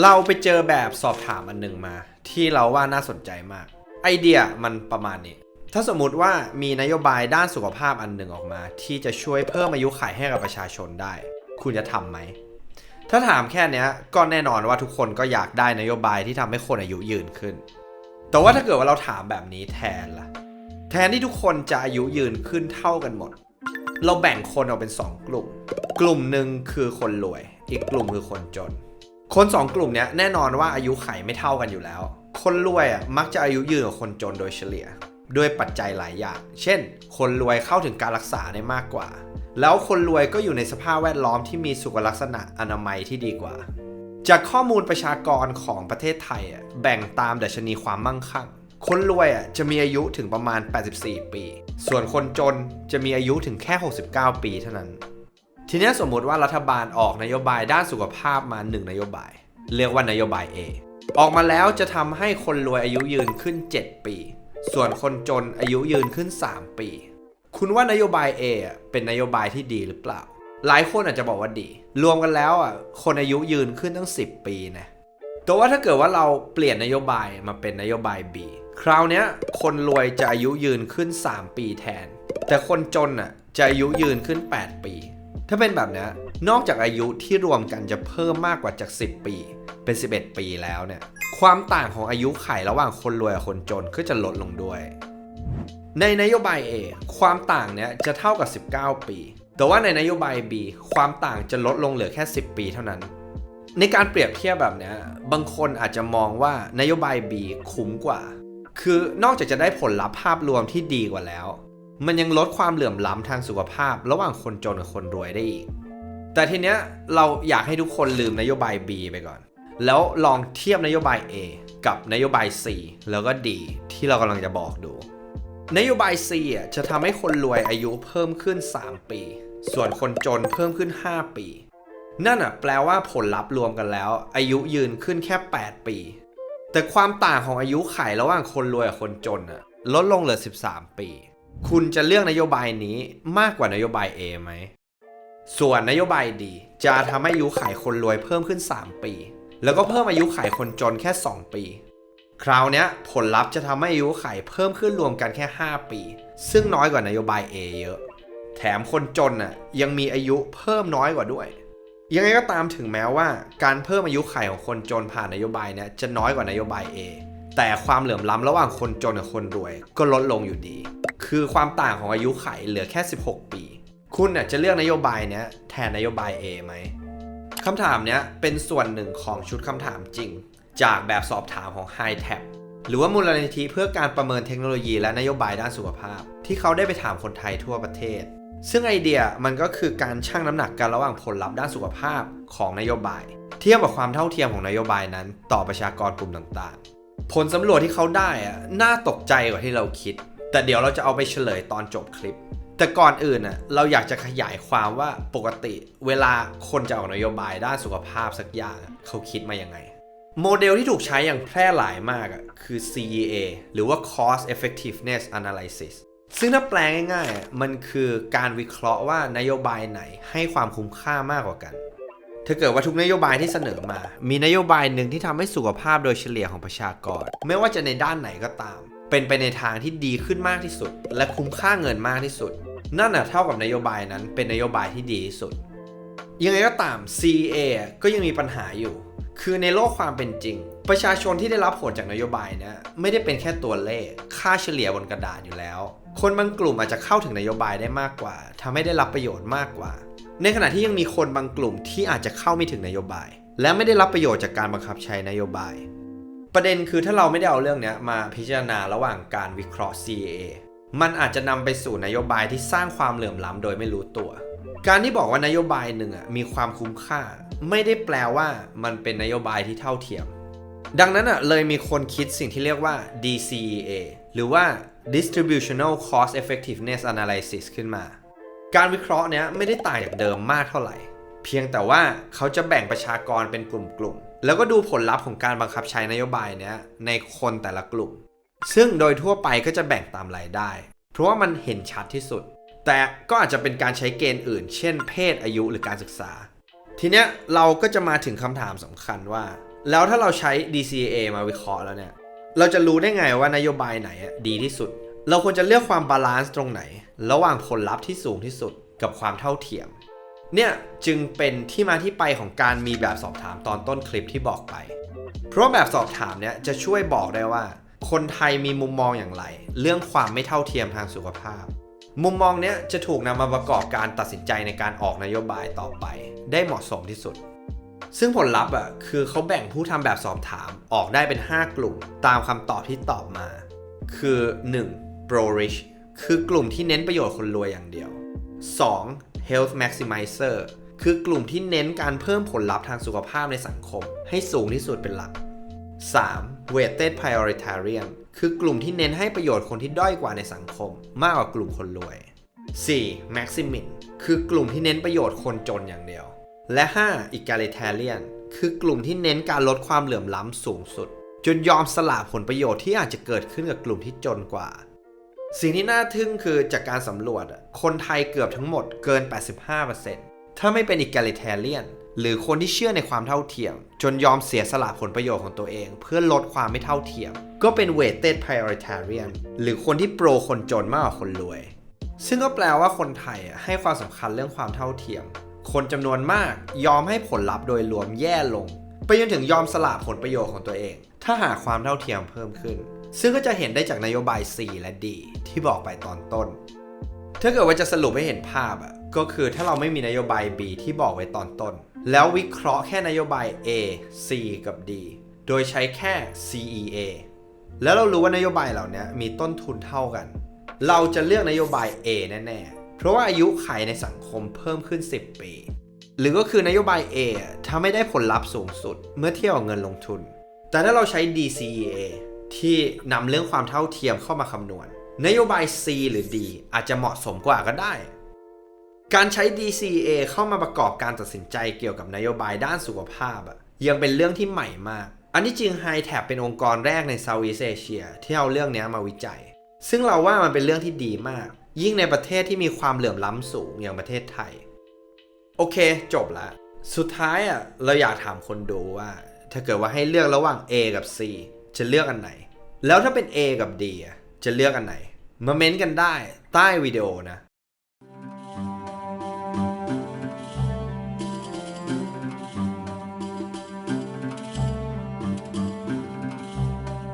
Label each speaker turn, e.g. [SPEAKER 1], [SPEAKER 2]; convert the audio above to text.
[SPEAKER 1] เราไปเจอแบบสอบถามอันหนึ่งมา ที่เราว่าน่าสนใจมาก ไอเดียมันประมาณนี้ ถ้าสมมุติว่ามีนโยบายด้านสุขภาพอันหนึ่งออกมา ที่จะช่วยเพิ่มอายุขัยให้กับประชาชนได้ คุณจะทำไหม ถ้าถามแค่นี้ก็แน่นอนว่าทุกคนก็อยากได้นโยบายที่ทำให้คนอายุยืนขึ้น แต่ว่าถ้าเกิดว่าเราถามแบบนี้แทนล่ะ แทนที่ทุกคนจะอายุยืนขึ้นเท่ากันหมด เราแบ่งคนออกเป็น 2 กลุ่ม กลุ่มหนึ่งคือคนรวย อีกกลุ่มคือคนจน คนสองกลุ่มเนี้ยแน่นอนว่าอายุไขไม่เท่ากันอยู่แล้ว คนรวยอะมักจะอายุยืนกว่าคนจนโดยเฉลี่ย ด้วยปัจจัยหลายอย่าง เช่น คนรวยเข้าถึงการรักษาได้มากกว่า แล้วคนรวยก็อยู่ในสภาพแวดล้อมที่มีสุขลักษณะอนามัยที่ดีกว่า จากข้อมูลประชากรของประเทศไทยอะแบ่งตามดัชนีความมั่งคั่ง คนรวยอะจะมีอายุถึงประมาณ 84 ปี ส่วนคนจนจะมีอายุถึงแค่ 69 ปีเท่านั้น ทีนี้สมมติว่ารัฐบาลออกนโยบายด้านสุขภาพมา1นโยบาย เรียกว่านโยบาย A ออกมาแล้วจะทำให้คนรวยอายุยืนขึ้น 7 ปี ส่วนคนจนอายุยืนขึ้น 3 ปี คุณว่านโยบาย A อะเป็นนโยบายที่ดีหรือเปล่า หลายคนอาจจะบอกว่าดี รวมกันแล้วอะคนอายุยืนขึ้นตั้ง 10 ปีนะแต่ว่าถ้าเกิดว่าเราเปลี่ยนนโยบายมาเป็นนโยบาย B คราวนี้คนรวยจะอายุยืนขึ้น 3 ปีแทน แต่คนจนอะจะอายุยืนขึ้น 8 ปี ถ้าเป็นแบบนี้นอกจากอายุที่รวมกันจะเพิ่มมากกว่าจาก 10 ปี เป็น 11 ปีแล้วเนี่ย ความต่างของอายุไขระหว่างคนรวยกับคนจนก็จะลดลงด้วย ในนโยบาย A ความต่างเนี้ยจะเท่ากับ 19 ปี แต่ว่าในนโยบาย B ความต่างจะลดลงเหลือแค่ 10 ปีเท่านั้น ในการเปรียบเทียบแบบนี้บางคนอาจจะมองว่านโยบาย B คุ้มกว่า คือนอกจากจะได้ผลลัพธ์ภาพรวมที่ดีกว่าแล้ว มันยังลดความเหลื่อมล้ำทางสุขภาพ ระหว่างคนจนกับคนรวยได้อีก แต่ทีเนี้ยเราอยากให้ทุกคนลืมนโยบาย B ไปก่อน แล้วลองเทียบนโยบาย A กับนโยบาย C แล้วก็ D ที่เรากำลังจะบอกดู นโยบาย C อะจะทำให้คนรวยอายุเพิ่มขึ้น 3 ปี ส่วนคนจนเพิ่มขึ้น 5 ปี นั่นอะแปลว่าผลลัพธ์รวมกันแล้ว อายุยืนขึ้นแค่ 8 ปี แต่ความต่างของอายุไขระหว่างคนรวยกับคนจนอะลดลงเหลือ 13 ปี คุณจะเลือกนโยบายนี้มากกว่านโยบาย A ไหม ส่วนนโยบายดี จะทำให้อายุไขคนรวยเพิ่มขึ้น 3 ปี แล้วก็เพิ่มอายุไขคนจนแค่ 2 ปี คราวนี้ผลลัพธ์จะทำให้อายุไขเพิ่มขึ้นรวมกันแค่ 5 ปี ซึ่งน้อยกว่านโยบาย A เยอะ แถมคนจนน่ะยังมีอายุเพิ่มน้อยกว่าด้วย ยังไงก็ตามถึงแม้ว่า การเพิ่มอายุไขของคนจนผ่านนโยบายเนี้ยจะน้อยกว่านโยบาย A แต่ความเหลื่อมล้ำระหว่างคนจนกับคนรวย ก็ลดลงอยู่ดี คือความต่างของอายุไขเหลือแค่ 16 ปี คุณน่ะจะเลือกนโยบายเนี้ยแทนนโยบาย A ไหมคำถามเนี้ยเป็นส่วนหนึ่งของชุดคำถามจริง จากแบบสอบถามของ h i t a p หรือว่ามูลนิธิเพื่อการประเมินเทคโนโลยีและนโยบายด้านสุขภาพ ที่เขาได้ไปถามคนไทยทั่วประเทศ ซึ่งไอเดียมันก็คือการชั่งน้ำหนักกันระหว่างผลลัพธ์ด้านสุขภาพของนโยบาย เทียบกับความเท่าเทียมของนโยบายนั้น ต่อประชากรกลุ่มต่างๆ ผลสำรวจที่เขาได้อะน่าตกใจกว่าที่เราคิด แต่เดี๋ยวเราจะเอาไปเฉลยตอนจบคลิป แต่ก่อนอื่นน่ะเราอยากจะขยายความว่าปกติเวลาคนจะออกนโยบายด้านสุขภาพสักอย่างเขาคิดมายังไง โมเดลที่ถูกใช้อย่างแพร่หลายมากอะคือ CEA หรือว่า Cost Effectiveness Analysis ซึ่งถ้าแปลง่ายๆ มันคือการวิเคราะห์ว่านโยบายไหนให้ความคุ้มค่ามากกว่ากัน ถ้าเกิดว่าทุกนโยบายที่เสนอมา มีนโยบายหนึ่งที่ทำให้สุขภาพโดยเฉลี่ยของประชากร ไม่ว่าจะในด้านไหนก็ตาม เป็นไปในทางที่ดีขึ้นมากที่สุด และคุ้มค่าเงินมากที่สุด นั่นน่ะเท่ากับนโยบายนั้นเป็นนโยบายที่ดีที่สุด ยังไงก็ตาม CA ก็ยังมีปัญหาอยู่ คือในโลกความเป็นจริง ประชาชนที่ได้รับผลจากนโยบายเนะไม่ได้เป็นแค่ตัวเลข ค่าเฉลี่ยบนกระดาษอยู่แล้ว คนบางกลุ่มอาจจะเข้าถึงนโยบายได้มากกว่าทำให้ได้รับประโยชน์มากกว่า ในขณะที่ยังมีคนบางกลุ่มที่อาจจะเข้าไม่ถึงนโยบาย และไม่ได้รับประโยชน์จากการบังคับใช้นโยบาย ประเด็นคือถ้าเราไม่ได้เอาเรื่องนี้มาพิจารณาระหว่างการวิเคราะห์ CA มันอาจจะนำไปสู่นโยบายที่สร้างความเหลื่อมล้ำโดยไม่รู้ตัว การที่บอกว่านโยบายหนึ่งมีความคุ้มค่า ไม่ได้แปลว่ามันเป็นนโยบายที่เท่าเทียม ดังนั้นเลยมีคนคิดสิ่งที่เรียกว่า DCEA หรือว่า Distributional Cost Effectiveness Analysis ขึ้นมา การวิเคราะห์เนี้ยไม่ได้ต่างจากเดิมมากเท่าไหร่ เพียงแต่ว่าเขาจะแบ่งประชากรเป็นกลุ่มๆ แล้วก็ดูผลลัพธ์ของการบังคับใช้นโยบายเนี้ยในคนแต่ละกลุ่ม ซึ่งโดยทั่วไปก็จะแบ่งตามรายได้ เพราะว่ามันเห็นชัดที่สุด แต่ก็อาจจะเป็นการใช้เกณฑ์อื่น เช่น เพศอายุหรือการศึกษา ทีเนี้ยเราก็จะมาถึงคำถามสำคัญว่า แล้วถ้าเราใช้ DCA มาวิเคราะห์แล้วเนี่ยเราจะรู้ได้ไงว่านโยบายไหนอะดีที่สุด เราควรจะเลือกความบาลานซ์ตรงไหน ระหว่างผลลัพธ์ที่สูงที่สุดกับความเท่าเทียม เนี่ยจึงเป็นที่มาที่ไปของการมีแบบสอบถามตอนต้นคลิปที่บอกไป เพราะแบบสอบถามเนี่ยจะช่วยบอกได้ว่า คนไทยมีมุมมองอย่างไร เรื่องความไม่เท่าเทียมทางสุขภาพ มุมมองเนี้ยจะถูกนำมาประกอบการตัดสินใจในการออกนโยบายต่อไป ได้เหมาะสมที่สุดซึ่งผลลัพธ์อะคือเขาแบ่งผู้ทำแบบสอบถามออกได้เป็น 5 กลุ่ม ตามคำตอบที่ตอบมา คือ 1. Pro rich คือกลุ่มที่เน้นประโยชน์คนรวยอย่างเดียว 2. health maximizer คือกลุ่มที่เน้นการเพิ่มผลลัพธ์ทางสุขภาพในสังคม ให้สูงที่สุดเป็นหลัก 3. weighted prioritarian คือกลุ่มที่เน้นให้ประโยชน์คนที่ด้อยกว่าในสังคม มากกว่ากลุ่มคนรวย 4. maximin คือกลุ่มที่เน้นประโยชน์คนจนอย่างเดียว และ 5. egalitarian คือกลุ่มที่เน้นการลดความเหลื่อมล้ำสูงสุด จนยอมสละผลประโยชน์ที่อาจจะเกิดขึ้นกับกลุ่มที่จนกว่า สิ่งที่น่าทึ่งคือจากการสำรวจ คนไทยเกือบทั้งหมดเกิน 85%ถ้าไม่เป็น egalitarian หรือคนที่เชื่อในความเท่าเทียม จนยอมเสียสละผลประโยชน์ของตัวเอง เพื่อลดความไม่เท่าเทียม ก็เป็น weighted prioritarian หรือคนที่โปรคนจนมากกว่าคนรวย ซึ่งก็แปลว่าคนไทยให้ความสำคัญเรื่องความเท่าเทียม คนจำนวนมากยอมให้ผลลัพธ์โดยรวมแย่ลง ไปจนถึงยอมสละผลประโยชน์ของตัวเอง ถ้าหาความเท่าเทียมเพิ่มขึ้น ซึ่งก็จะเห็นได้จากนโยบาย C และ D ที่บอกไปตอนต้น ถ้าเกิดว่าจะสรุปให้เห็นภาพอะก็คือถ้าเราไม่มีนโยบาย B ที่บอกไว้ตอนต้น แล้ววิเคราะห์แค่นโยบาย A C กับ D โดยใช้แค่ CEA แล้วเรารู้ว่านโยบายเหล่านี้มีต้นทุนเท่ากัน เราจะเลือกนโยบาย A แน่ๆ เพราะว่าอายุขัยในสังคมเพิ่มขึ้น 10 ปี หรือก็คือนโยบาย A ถ้าไม่ได้ผลลัพธ์สูงสุดเมื่อเทียบกับเงินลงทุน แต่ถ้าเราใช้ DCEA ที่นำเรื่องความเท่าเทียมเข้ามาคำนวณ นโยบาย C หรือ D อาจจะเหมาะสมกว่าก็ได้ การใช้ DCA เข้ามาประกอบการตัดสินใจเกี่ยวกับนโยบายด้านสุขภาพอะยังเป็นเรื่องที่ใหม่มาก อันที่จริง h i t a b เป็นองค์กรแรกใน Southeast Asia ที่เอาเรื่องนี้มาวิจัย ซึ่งเราว่ามันเป็นเรื่องที่ดีมาก ยิ่งในประเทศที่มีความเหลื่อมล้ำสูงอย่างประเทศไทย โอเค จบละสุดท้ายอะเราอยากถามคนดูว่า ถ้าเกิดว่าให้เลือกระหว่าง A กับ C จะเลือกอันไหน แล้วถ้าเป็น A กับ D อะจะเลือกอันไหน มาเม้นต์กันได้ใต้วิดีโอนะ